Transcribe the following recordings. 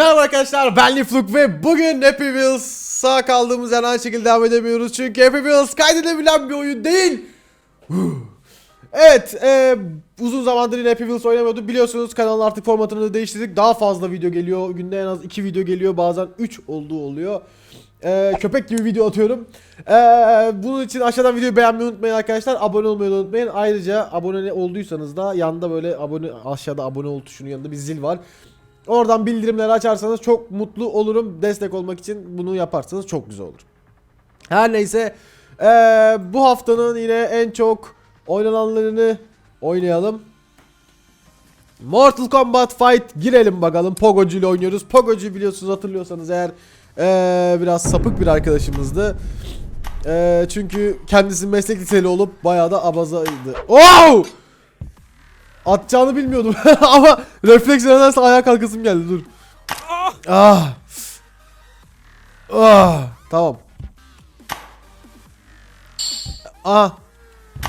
Merhaba arkadaşlar ben Lifluk ve bugün Happy Wheels sağ kaldığımız yerden şekilde devam edemiyoruz çünkü Happy Wheels kaydedebilen bir oyun değil. Evet e, uzun zamandır yine Happy Wheels oynamıyordum biliyorsunuz kanalın artık formatını değiştirdik daha fazla video geliyor günde en az 2 video geliyor bazen 3 olduğu oluyor. E, köpek gibi video atıyorum. E, bunun için aşağıdan videoyu beğenmeyi unutmayın arkadaşlar. Abone olmayı da unutmayın. Ayrıca abone olduysanız da yanında böyle abone aşağıda abone ol tuşunun yanında bir zil var. Oradan bildirimleri açarsanız çok mutlu olurum. Destek olmak için bunu yaparsanız çok güzel olur. Her neyse eee, bu haftanın yine en çok oynananlarını oynayalım. Mortal Kombat Fight girelim bakalım. Pogocu ile oynuyoruz. Pogocu biliyorsunuz hatırlıyorsanız eğer eee, biraz sapık bir arkadaşımızdı. Eee, çünkü kendisi meslek liseli olup bayağı da abazaydı. Oh! Atacağını bilmiyordum ama refleks nedense ayağa kalkasım geldi dur. Ah. Ah. Tamam. Ah.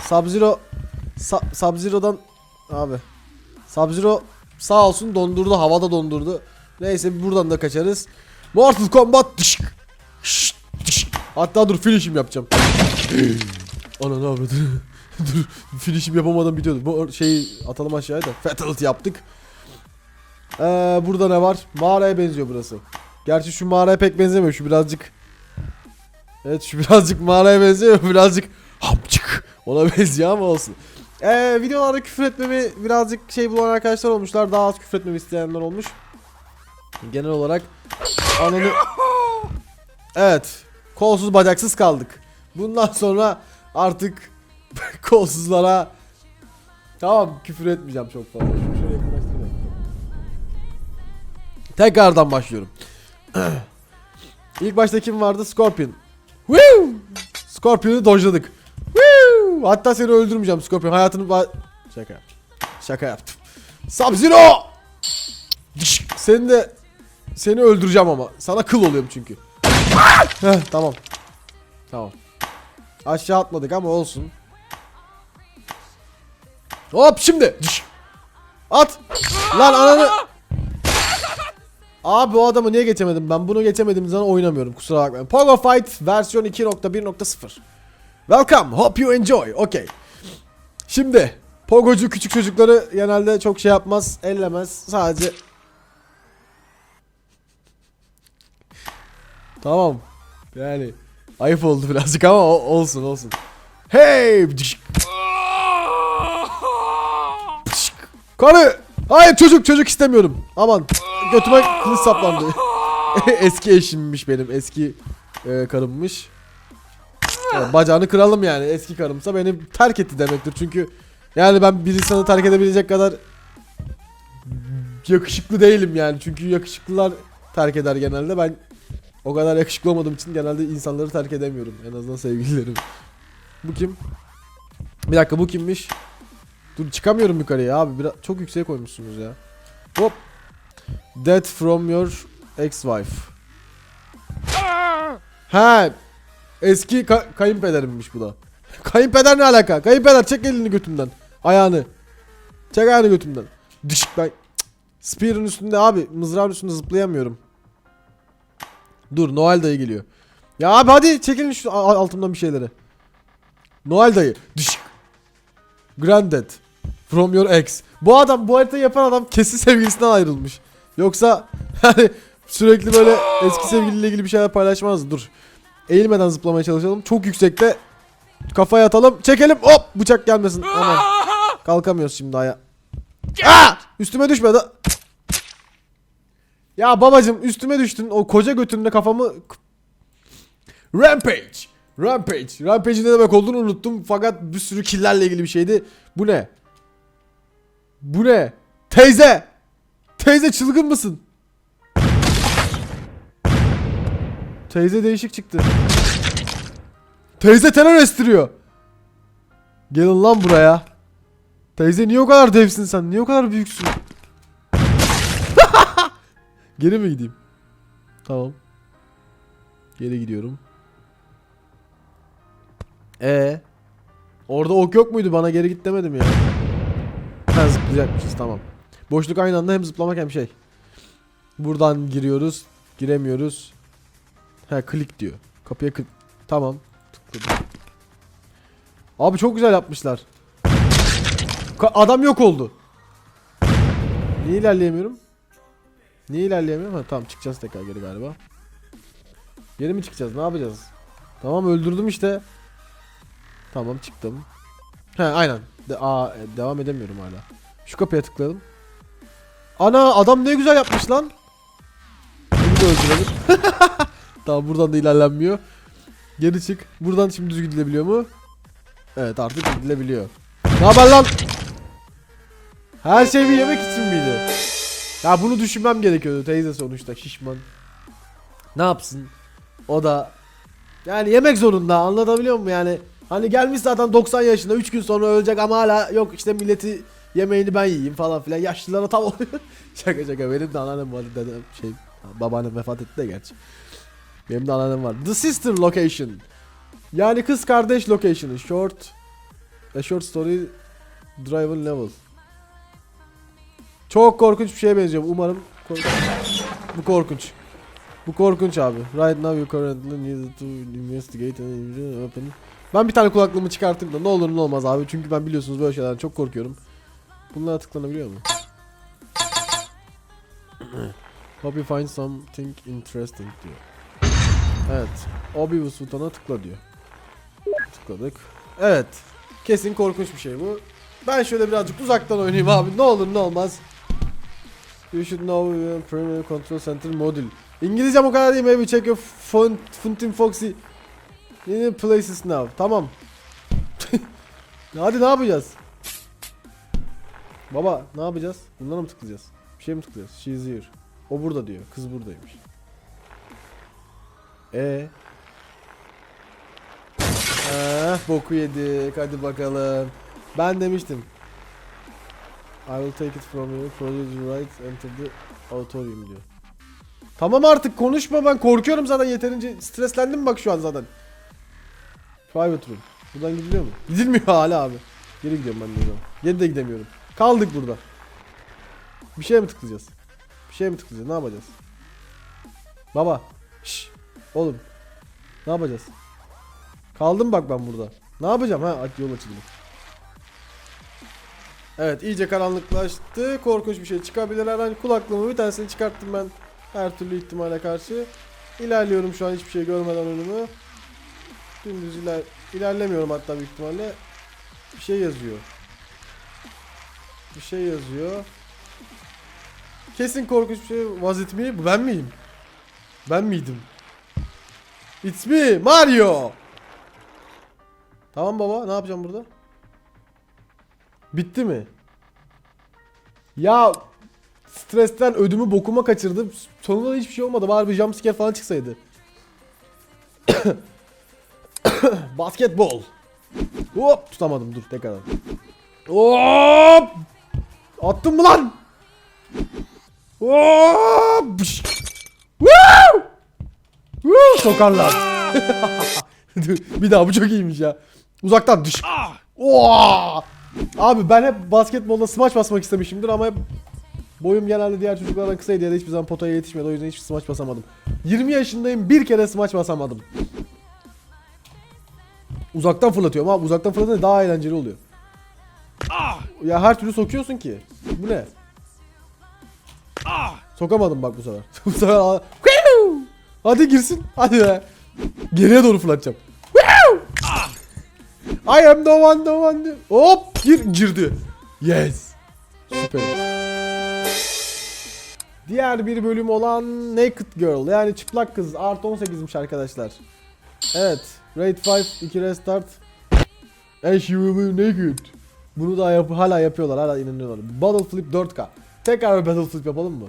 Sub-Zero Sa- Sub-Zero'dan abi. Sub-Zero sağ olsun dondurdu, havada dondurdu. Neyse buradan da kaçarız. Mortal Kombat dışk. Hatta dur finishim yapacağım. Ana ne yapıyordu? dur finishim yapamadan bitiyordu. Bu şeyi atalım aşağıya da. Fatality yaptık. Ee, burada ne var? Mağaraya benziyor burası. Gerçi şu mağaraya pek benzemiyor. Şu birazcık Evet şu birazcık mağaraya benziyor. Birazcık hamçık. Ona benziyor ama olsun. Ee, videolarda küfür etmemi birazcık şey bulan arkadaşlar olmuşlar. Daha az küfür etmemi isteyenler olmuş. Genel olarak ananı... Evet. Kolsuz bacaksız kaldık. Bundan sonra artık kolsuzlara Tamam küfür etmeyeceğim çok fazla. Şunu şöyle yakınlaştırayım. Tekrardan başlıyorum. İlk başta kim vardı? Scorpion. Woo! Scorpion'u dojladık. Woo! Hatta seni öldürmeyeceğim Scorpion. Hayatını Şaka yaptım. Şaka yaptım. Sub-Zero! Seni de seni öldüreceğim ama. Sana kıl oluyorum çünkü. Heh, tamam. Tamam. Aşağı atmadık ama olsun. Hop şimdi. Dış. At. Lan ananı. Abi o adamı niye geçemedim? Ben bunu geçemediğim zaman oynamıyorum. Kusura bakmayın. Pogo Fight versiyon 2.1.0. Welcome. Hope you enjoy. Okay. Şimdi Pogocu küçük çocukları genelde çok şey yapmaz, ellemez. Sadece Tamam. Yani ayıp oldu birazcık ama olsun olsun. Hey! Dışk. Pışk. Karı! Hayır çocuk çocuk istemiyorum. Aman götüme kılıç saplandı. eski eşimmiş benim eski e, karımmış. Ya, bacağını kıralım yani eski karımsa beni terk etti demektir çünkü yani ben bir insanı terk edebilecek kadar yakışıklı değilim yani çünkü yakışıklılar terk eder genelde ben o kadar yakışıklı olmadığım için genelde insanları terk edemiyorum en azından sevgililerim. Bu kim? Bir dakika bu kimmiş? Dur çıkamıyorum yukarıya abi. Biraz çok yükseğe koymuşsunuz ya. Hop. Death from your ex-wife. Ha. Eski ka- kayınpederimmiş bu da. Kayınpeder ne alaka? Kayınpeder çek elini götümden. Ayağını. Çek ayağını götümden. Dışık ben. Spear'ın üstünde abi. Mızrağın üstünde zıplayamıyorum. Dur Noel dayı geliyor. Ya abi hadi çekilin şu altımdan bir şeyleri. Noel dayı. Dışık. Granddad. From your ex. Bu adam bu haritayı yapan adam kesin sevgilisinden ayrılmış. Yoksa hani sürekli böyle eski sevgiliyle ilgili bir şeyler paylaşmazdı. Dur. Eğilmeden zıplamaya çalışalım. Çok yüksekte kafaya atalım. Çekelim. Hop bıçak gelmesin. Aman. Kalkamıyoruz şimdi aya. Aa! Üstüme düşme da. Ya babacım üstüme düştün. O koca götünde kafamı Rampage. Rampage. Rampage'in ne demek olduğunu unuttum fakat bir sürü killerle ilgili bir şeydi. Bu ne? Bu ne? Teyze! Teyze çılgın mısın? Teyze değişik çıktı. Teyze terör estiriyor. Gelin lan buraya. Teyze niye o kadar devsin sen? Niye o kadar büyüksün? Geri mi gideyim? Tamam. Geri gidiyorum. E Orada ok yok muydu? Bana geri git demedim ya. Ha zıplayacakmışız tamam. Boşluk aynı anda hem zıplamak hem şey. Buradan giriyoruz. Giremiyoruz. Ha klik diyor. Kapıya klik. Tamam. Tıkladım. Abi çok güzel yapmışlar. Ka- adam yok oldu. Niye ilerleyemiyorum? Niye ilerleyemiyorum? Ha tamam çıkacağız tekrar geri galiba. Geri mi çıkacağız? Ne yapacağız? Tamam öldürdüm işte. Tamam çıktım. He aynen. De aa, e, devam edemiyorum hala. Şu kapıya tıkladım. Ana adam ne güzel yapmış lan. Bunu da öldürelim. tamam buradan da ilerlenmiyor. Geri çık. Buradan şimdi düz gidilebiliyor mu? Evet artık gidilebiliyor. Ne haber lan? Her şey bir yemek için miydi? Ya bunu düşünmem gerekiyordu teyze sonuçta şişman. Ne yapsın? O da yani yemek zorunda anlatabiliyor muyum yani? Hani gelmiş zaten 90 yaşında 3 gün sonra ölecek ama hala yok işte milleti yemeğini ben yiyeyim falan filan. Yaşlılara tam oluyor. şaka şaka benim de anneannem var dedem şey babaannem vefat etti de gerçi. Benim de anneannem var. The sister location. Yani kız kardeş location'ı. Short A short story driven level. Çok korkunç bir şeye benziyor. Umarım korkunç. Bu korkunç. Bu korkunç abi. Right now you currently need to investigate and open. Ben bir tane kulaklığımı çıkartayım da ne olur ne olmaz abi. Çünkü ben biliyorsunuz böyle şeylerden çok korkuyorum. Bunlara tıklanabiliyor mu? Hope you find something interesting diyor. Evet. Obvious butona tıkla diyor. Tıkladık. Evet. Kesin korkunç bir şey bu. Ben şöyle birazcık uzaktan oynayayım abi. Ne olur ne olmaz. You should know your primary control center module. İngilizcem o kadar değil. Maybe check your font, Funtin Foxy. Yeni places now. Tamam. Hadi ne yapacağız? Baba ne yapacağız? Bunlara mı tıklayacağız? Bir şey mi tıklayacağız? She's here. O burada diyor. Kız buradaymış. E. Eh, boku yedik. Hadi bakalım. Ben demiştim. I will take it from you. Project right enter the auditorium diyor. Tamam artık konuşma ben korkuyorum zaten yeterince streslendim bak şu an zaten. Private room. Buradan gidiliyor mu? Gidilmiyor hala abi. Geri gidiyorum ben de o zaman. Geri de gidemiyorum. Kaldık burada. Bir şeye mi tıklayacağız? Bir şeye mi tıklayacağız? Ne yapacağız? Baba. Şş. Oğlum. Ne yapacağız? Kaldım bak ben burada. Ne yapacağım ha? Yol açıldı. Evet iyice karanlıklaştı. Korkunç bir şey çıkabilir. Her an kulaklığımı bir tanesini çıkarttım ben. Her türlü ihtimale karşı. İlerliyorum şu an hiçbir şey görmeden önümü. Dümdüz iler ilerlemiyorum hatta büyük ihtimalle. Bir şey yazıyor. Bir şey yazıyor. Kesin korkunç bir şey. Was it me? Bu ben miyim? Ben miydim? It's me Mario. Tamam baba ne yapacağım burada? Bitti mi? Ya stresten ödümü bokuma kaçırdım. Sonunda da hiçbir şey olmadı. Bari bir jumpscare falan çıksaydı. Basketbol. Hop tutamadım dur tekrar. Hop! Attım mı lan? Hop! Woo! Woo! Sokarlar. Bir daha bu çok iyiymiş ya. Uzaktan düş. Oo! Abi ben hep basketbolda smaç basmak istemişimdir ama hep boyum genelde diğer çocuklardan kısaydı ya da hiçbir zaman potaya yetişmedi o yüzden hiç smaç basamadım. 20 yaşındayım bir kere smaç basamadım. Uzaktan fırlatıyorum abi uzaktan fırlatınca daha eğlenceli oluyor. Ya her türlü sokuyorsun ki. Bu ne? Sokamadım bak bu sefer. bu sefer Hadi girsin. Hadi be. Geriye doğru fırlatacağım. I am the one the one. the- Hop gir girdi. Yes. Süper. Diğer bir bölüm olan Naked Girl yani çıplak kız artı 18'miş arkadaşlar. Evet. Raid 5 2 restart. She will be naked. Bunu da yap hala yapıyorlar hala inanıyorlar. Battle Flip 4K. Tekrar bir Battle Flip yapalım mı?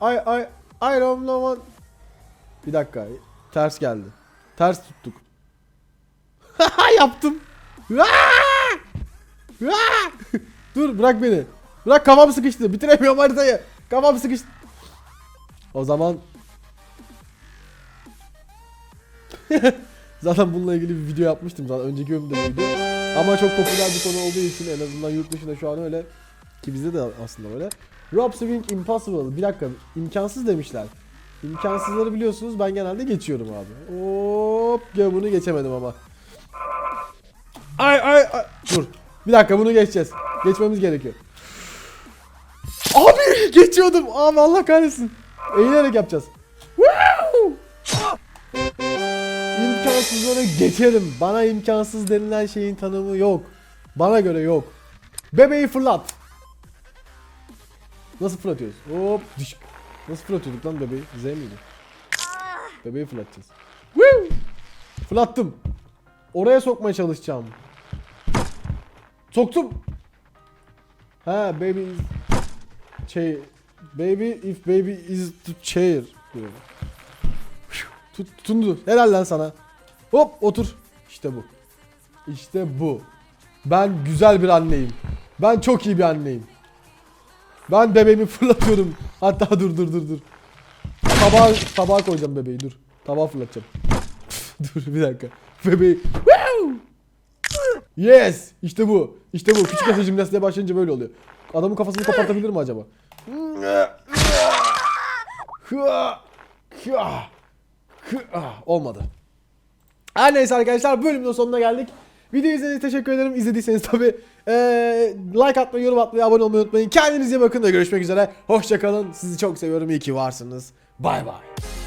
Ay ay I don't know. Bir dakika. Ters geldi. Ters tuttuk. Yaptım. Dur bırak beni. Bırak kafam sıkıştı. Bitiremiyorum haritayı. Kafam sıkıştı. O zaman Zaten bununla ilgili bir video yapmıştım zaten önceki bölümde buydu. Ama çok popüler bir konu olduğu için en azından yurt dışında şu an öyle ki bizde de aslında öyle. Rob Swing Impossible. Bir dakika. imkansız demişler. İmkansızları biliyorsunuz ben genelde geçiyorum abi. Hop. Ya bunu geçemedim ama. Ay ay ay. Dur. Bir dakika bunu geçeceğiz. Geçmemiz gerekiyor. Abi geçiyordum. Abi Allah kahretsin. Eğilerek yapacağız. İmkansızları geçerim. Bana imkansız denilen şeyin tanımı yok. Bana göre yok. Bebeği fırlat. Nasıl fırlatıyoruz? Hop. Nasıl fırlatıyorduk lan bebeği? Z miydi? Bebeği fırlatacağız. Woo! Fırlattım. Oraya sokmaya çalışacağım. Soktum. Ha baby is chair. Baby if baby is the chair diyor. Tut, tutundu. Helal lan sana. Hop otur. İşte bu. İşte bu. Ben güzel bir anneyim. Ben çok iyi bir anneyim. Ben bebeğimi fırlatıyorum. Hatta dur dur dur dur. Tabağa, tabağa koyacağım bebeği dur. Tabağa fırlatacağım. dur bir dakika. Bebeği. Yes! İşte bu. İşte bu. Küçük yaşta jimnastiğe başlayınca böyle oluyor. Adamın kafasını kopartabilir mi acaba? Olmadı. Her neyse arkadaşlar bölümün sonuna geldik. Videoyu izlediğiniz teşekkür ederim. İzlediyseniz tabi like atmayı, yorum atmayı, abone olmayı unutmayın. Kendinize bakın da görüşmek üzere. Hoşçakalın. Sizi çok seviyorum. İyi ki varsınız. Bay bay.